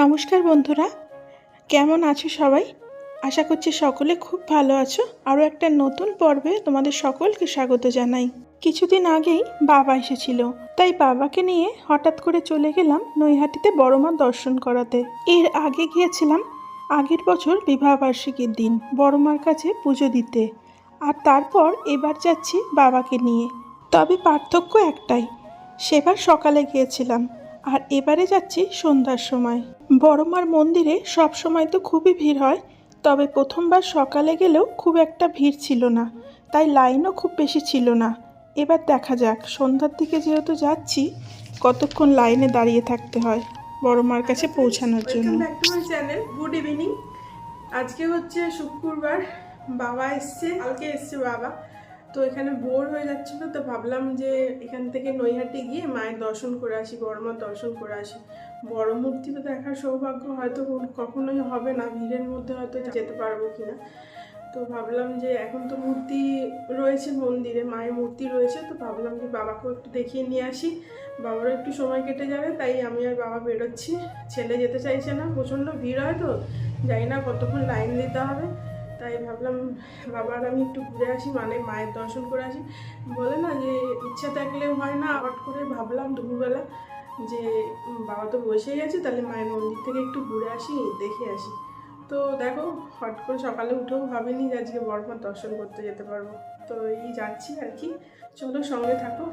নমস্কার বন্ধুরা, কেমন আছো সবাই? আশা করছি সকলে খুব ভালো আছো। আরও একটা নতুন পর্বে তোমাদের সকলকে স্বাগত জানাই। কিছুদিন আগেই বাবা এসেছিল, তাই বাবাকে নিয়ে হঠাৎ করে চলে গেলাম নৈহাটিতে বড় মা দর্শন করাতে। এর আগে গিয়েছিলাম আগের বছর বিবাহবার্ষিকীর দিন বড় মার কাছে পুজো দিতে। আর তারপর এবার যাচ্ছি বাবাকে নিয়ে। তবে পার্থক্য একটাই, সেবার সকালে গিয়েছিলাম। আর এবারে যাচ্ছি সন্ধ্যার সময়। বড়মার মন্দিরে সব সময় তো খুবই ভিড় হয় তবে প্রথমবার সকালে গেলেও খুব একটা ভিড় ছিল না তাই লাইনও খুব বেশি ছিল না। এবার দেখা যাক সন্ধ্যার দিকে যেহেতু যাচ্ছি কতক্ষণ লাইনে দাঁড়িয়ে থাকতে হয় বড়মার কাছে পৌঁছানোর জন্য। Back to my channel good evening আজকে হচ্ছে শুক্রবার বাবা এসছে কালকে এসছে বাবা। তো এখানে বোর হয়ে যাচ্ছিল তো ভাবলাম যে এখান থেকে নৈহাটি গিয়ে মায়ের দর্শন করে আসি বড় মার দর্শন করে আসি। বড় মূর্তি তো দেখার সৌভাগ্য হয়তো কখনোই হবে না, ভিড়ের মধ্যে হয়তো যেতে পারব কিনা। তো ভাবলাম যে এখন তো মূর্তি রয়েছে মন্দিরে, মায়ের মূর্তি রয়েছে, তো ভাবলাম যে বাবাকেও একটু দেখিয়ে নিয়ে আসি। বাবারও একটু সময় কেটে যাবে, তাই আমি আর বাবা বেরোচ্ছি। ছেলে যেতে চাইছে না, প্রচণ্ড ভিড় হয় তো, জানি না কতক্ষণ লাইন দিতে হবে। তাই ভাবলাম, বাবার আমি একটু ঘুরে আসি মানে মায়ের দর্শন করে আসি। বলে না যে, ইচ্ছা থাকলে হয় না হট করে ভাবলাম দুপুরবেলা যে বাবা তো বসেই আছে তাহলে মায়ের মন্দির থেকে একটু ঘুরে আসি, দেখে আসি। তো দেখো হট করে সকালে উঠেও ভাবিনি যে আজকে বড়মার দর্শন করতে যেতে পারব। তো এই যাচ্ছি আর কি। চলো সঙ্গে থাকো।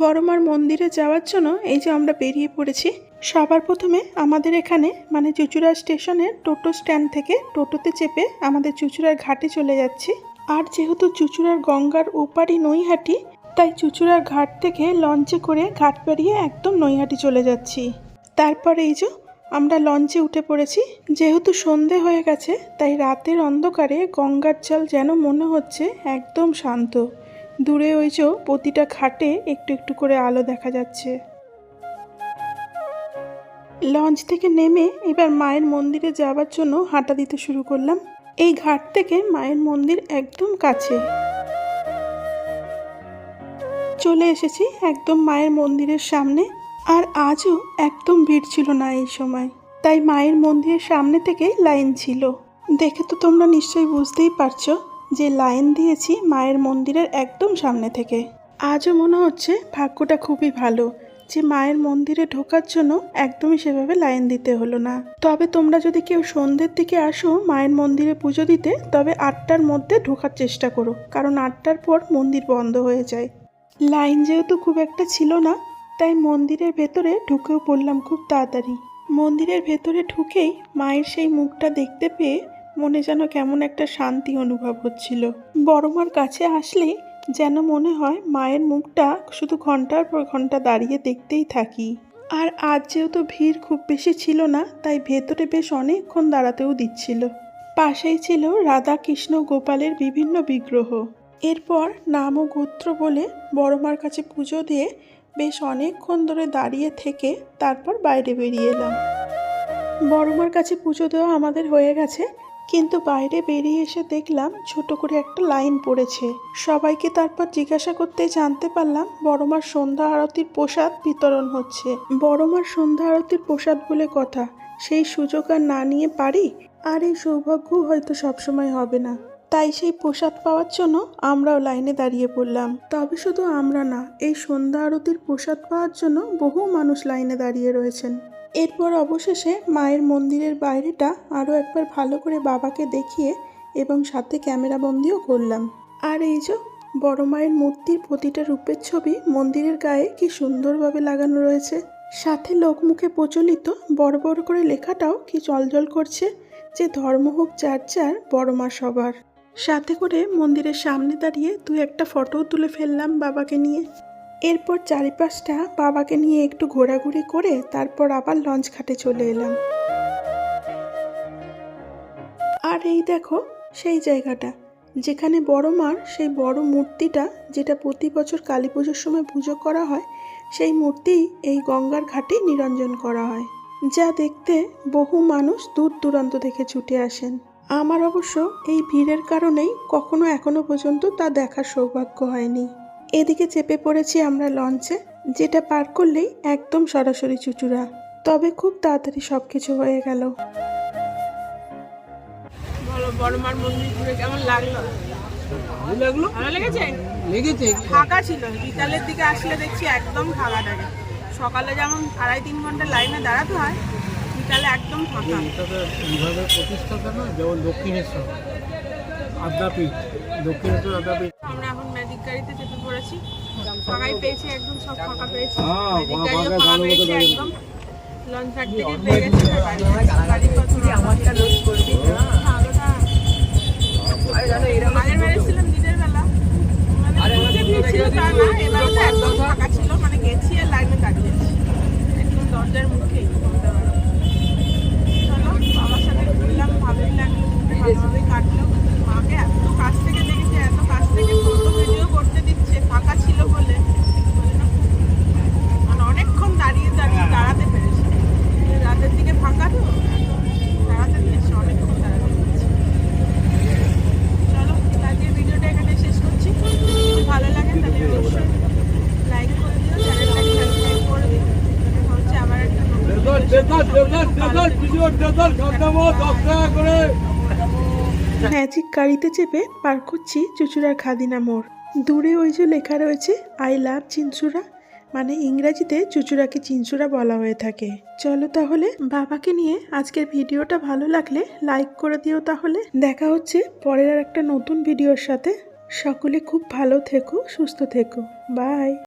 বড়মার মন্দিরে যাওয়ার জন্য এই যে আমরা বেরিয়ে পড়েছি, সবার প্রথমে আমাদের এখানে মানে চুচুড়া স্টেশনের টোটো স্ট্যান্ড থেকে টোটোতে চেপে আমাদের চুচুড়ার ঘাটে চলে যাচ্ছি। আর যেহেতু চুচুড়ার গঙ্গার ওপারই নৈহাটি, তাই চুচুড়ার ঘাট থেকে লঞ্চে করে ঘাট পেরিয়ে একদম নৈহাটি চলে যাচ্ছি। তারপর এই যে আমরা লঞ্চে উঠে পড়েছি, যেহেতু সন্ধে হয়ে গেছে, তাই রাতের অন্ধকারে গঙ্গার জল যেন মনে হচ্ছে একদম শান্ত। দূরে ওই যে প্রতিটা ঘাটে একটু একটু করে আলো দেখা যাচ্ছে। লঞ্চ থেকে নেমে এবার মায়ের মন্দিরে যাওয়ার জন্য হাঁটা দিতে শুরু করলাম। এই ঘাট থেকে মায়ের মন্দির একদম কাছে। চলে এসেছি একদম মায়ের মন্দিরের সামনে। আর আজও একদম ভিড় ছিল না এই সময়। তাই মায়ের মন্দিরের সামনে থেকে লাইন ছিল। দেখে তো তোমরা নিশ্চয়ই বুঝতেই পারছ। যে লাইন দিয়েছি মায়ের মন্দিরের একদম সামনে থেকে। আজও মনে হচ্ছে ভাগ্যটা খুবই ভালো যে মায়ের মন্দিরে ঢোকার জন্য একদমই সেভাবে লাইন দিতে হলো না। তবে তোমরা যদি কেউ সন্ধ্যের দিকে আসো মায়ের মন্দিরে পুজো দিতে, তবে আটটার মধ্যে ঢোকার চেষ্টা করো, কারণ আটটার পর মন্দির বন্ধ হয়ে যায়। লাইন যেহেতু খুব একটা ছিল না, তাই মন্দিরের ভেতরে ঢুকেও পড়লাম খুব তাড়াতাড়ি। মন্দিরের ভেতরে ঢুকেই মায়ের সেই মুখটা দেখতে পেয়ে মনে যেন কেমন একটা শান্তি অনুভব হচ্ছিল। বড়মার কাছে আসলে যেন মনে হয় মায়ের মুখটা শুধু ঘণ্টার পর ঘণ্টা দাঁড়িয়ে দেখতেই থাকি। আর আজ যেহেতু ভিড় খুব বেশি ছিল না, তাই ভেতরে বেশ অনেকক্ষণ দাঁড়াতেও দিচ্ছিল। পাশেই ছিল রাধা কৃষ্ণ গোপালের বিভিন্ন বিগ্রহ। এরপর নাম ও গোত্র বলে বড়মার কাছে পুজো দিয়ে বেশ অনেকক্ষণ ধরে দাঁড়িয়ে থেকে তারপর বাইরে বেরিয়ে এলাম। বড়মার কাছে পুজো দেওয়া আমাদের হয়ে গেছে। কিন্তু বাইরে বেরিয়ে এসে দেখলাম ছোট করে একটা লাইন পড়েছে। সবাইকে তারপর জিজ্ঞাসা করতে জানতে পারলাম বড়মার সন্ধ্যা আরতির প্রসাদ বিতরণ হচ্ছে। বড়মার সন্ধ্যা আরতির প্রসাদ বলে কথা, সেই সুযোগ আর না নিয়ে পারি? আর এই সৌভাগ্য হয়তো সবসময় হবে না। তাই সেই প্রসাদ পাওয়ার জন্য আমরাও লাইনে দাঁড়িয়ে পড়লাম। তবে শুধু আমরা না, এই সন্ধ্যা আরতির প্রসাদ পাওয়ার জন্য বহু মানুষ লাইনে দাঁড়িয়ে রয়েছেন। এরপর অবশেষে মায়ের মন্দিরের বাইরেটা আরও একবার ভালো করে বাবাকে দেখিয়ে এবং সাথে ক্যামেরা বন্দিও করলাম। আর এই যে বড় মায়ের মূর্তির প্রতিটা রূপের ছবি মন্দিরের গায়ে কি সুন্দরভাবে লাগানো রয়েছে। সাথে লোকমুখে প্রচলিত বড় বড় করে লেখাটাও কি জলজল করছে যে ধর্ম হোক যার যার বড় মা সবার। সাথে করে মন্দিরের সামনে দাঁড়িয়ে দু একটা ফটোও তুলে ফেললাম বাবাকে নিয়ে। এরপর চারিপাশটা বাবাকে নিয়ে একটু ঘোরাঘুরি করে তারপর আবার লঞ্চ ঘাটে চলে এলাম। আর এই দেখো, সেই জায়গাটা, যেখানে বড় মার সেই বড় মূর্তিটা, যেটা প্রতি বছর কালী পুজোর সময় পুজো করা হয়, সেই মূর্তি এই গঙ্গার ঘাটেই নিরঞ্জন করা হয়। যা দেখতে বহু মানুষ দূর দূরান্ত থেকে ছুটে আসেন। আমার অবশ্য এই ভিড়ের কারণেই কখনো এখনও পর্যন্ত তা দেখার সৌভাগ্য হয়নি। এদিকে চেপে পড়েছি আমরা লঞ্চে যেটা পার করলেই একদম সরাসরি চুচুড়া। তবে খুব তাড়াতাড়ি সব কিছু হয়ে গেল। বলো বড়মার মন্দির ঘুরে কেমন লাগল? লাগল। ভালো লেগেছে? লেগেছে। ফাঁকা ছিল। বিকালের দিকে আসলে দেখছি একদম ফাঁকা থাকে। সকালে যেমন আড়াই তিন ঘণ্টা লাইনে দাঁড়াতে হয় বিকালে একদম ফাঁকা। এটা বিভাগের প্রতিষ্ঠাতা না যেমন দক্ষিণেশ্বর। আদ্যাপীঠ। দক্ষিণেশ্বর আদ্যাপীঠ। আমরা পড়েছি ফাঁকাই পেয়েছি একদম সব ফাঁকা পেয়েছি। হ্যাঁ, ফাঁকা গাড়িও ফাঁকা পেয়েছি একদম। লঞ্চ ঘাট থেকে পেয়ে গেছি গাড়ি- ভালোটা আগের দিনের বেলা। মানে ভিড় ছিল তা না এবারে একদম ফাঁকা ছিল মানে গেছি আর লাইনে দাঁড়িয়েছি। একদম দরজার মুখেই চলো বাবার সাথে ঘুরলাম ভালোই লাগল ভালোভাবেই কাটলো মাকে এত কাছ থেকে দেখেছি এত কাছ থেকে ফটো ভিডিও করতে দিচ্ছে ফাঁকা ছিল বলে বলে না, মানে অনেকক্ষণ দাঁড়িয়ে দাঁড়িয়ে দাঁড়াতে পেরেছি রাতের দিকে ফাঁকা তো দাঁড়াতে দিয়েছে অনেকক্ষণ দাঁড়াতে দিয়েছে চলো আজকের ভিডিওটা এখানে শেষ করছি যদি ভালো লাগে তাহলে অবশ্যই লাইক করে দিও চ্যানেলটাকে সাবস্ক্রাইব করে দিও দেখা হচ্ছে আবার একটা নতুন ভিডিওর সাথে। ভালো থেকো। ম্যাজিক গাড়িতে চেপে পার করছি চুচুড়ার খাদিনা মোড়। দূরে ওই যে লেখা রয়েছে, আই লাভ চিনচুরা। মানে ইংরেজিতে চুচুড়াকে চিনচুরা বলা হয়ে থাকে। চলো তাহলে বাবাকে নিয়ে আজকের ভিডিওটা ভালো লাগলে লাইক করে দিও তাহলে। দেখা হচ্ছে পরের একটা নতুন ভিডিওর সাথে। সকলে খুব ভালো থেকো, সুস্থ থেকো। বাই।